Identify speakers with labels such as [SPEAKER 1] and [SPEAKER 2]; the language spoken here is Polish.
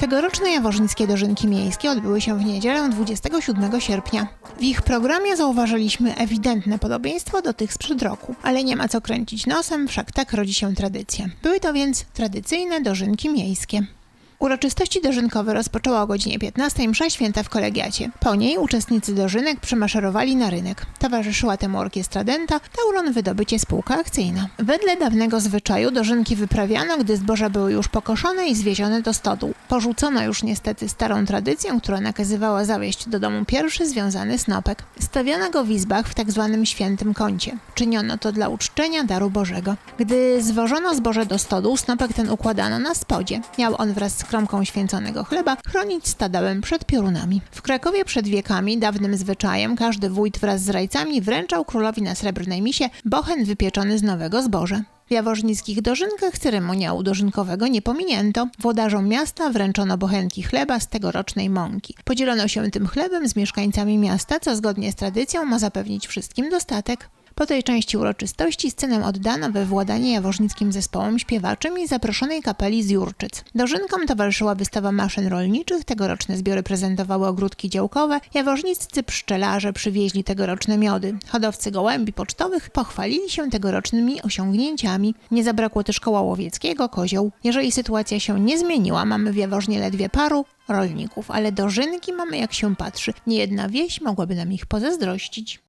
[SPEAKER 1] Tegoroczne jaworznickie dożynki miejskie odbyły się w niedzielę 27 sierpnia. W ich programie zauważyliśmy ewidentne podobieństwo do tych sprzed roku, ale nie ma co kręcić nosem, wszak tak rodzi się tradycja. Były to więc tradycyjne dożynki miejskie. Uroczystości dożynkowe rozpoczęła o godzinie 15 msza święta w kolegiacie. Po niej uczestnicy dożynek przemaszerowali na rynek. Towarzyszyła temu orkiestra Denta, Tauron Wydobycie Spółka Akcyjna. Wedle dawnego zwyczaju dożynki wyprawiano, gdy zboża były już pokoszone i zwiezione do stodół. Porzucono już niestety starą tradycję, która nakazywała zawieźć do domu pierwszy związany snopek. Stawiano go w izbach w tak zwanym świętym kącie. Czyniono to dla uczczenia daru Bożego. Gdy zwożono zboże do stodół, snopek ten układano na spodzie. Miał on wraz z kromką święconego chleba chronić stadałem przed piorunami. W Krakowie przed wiekami, dawnym zwyczajem, każdy wójt wraz z rajcami wręczał królowi na srebrnej misie bochen wypieczony z nowego zboża. W jaworznickich dożynkach ceremoniału dożynkowego nie pominięto. Włodarzom miasta wręczono bochenki chleba z tegorocznej mąki. Podzielono się tym chlebem z mieszkańcami miasta, co zgodnie z tradycją ma zapewnić wszystkim dostatek. Po tej części uroczystości scenę oddano we władanie jaworznickim zespołom śpiewaczym i zaproszonej kapeli z Jurczyc. Dożynkom towarzyszyła wystawa maszyn rolniczych, tegoroczne zbiory prezentowały ogródki działkowe, jaworzniccy pszczelarze przywieźli tegoroczne miody. Hodowcy gołębi pocztowych pochwalili się tegorocznymi osiągnięciami. Nie zabrakło też koła łowieckiego, kozioł. Jeżeli sytuacja się nie zmieniła, mamy w Jaworznie ledwie paru rolników, ale dożynki mamy jak się patrzy. Niejedna wieś mogłaby nam ich pozazdrościć.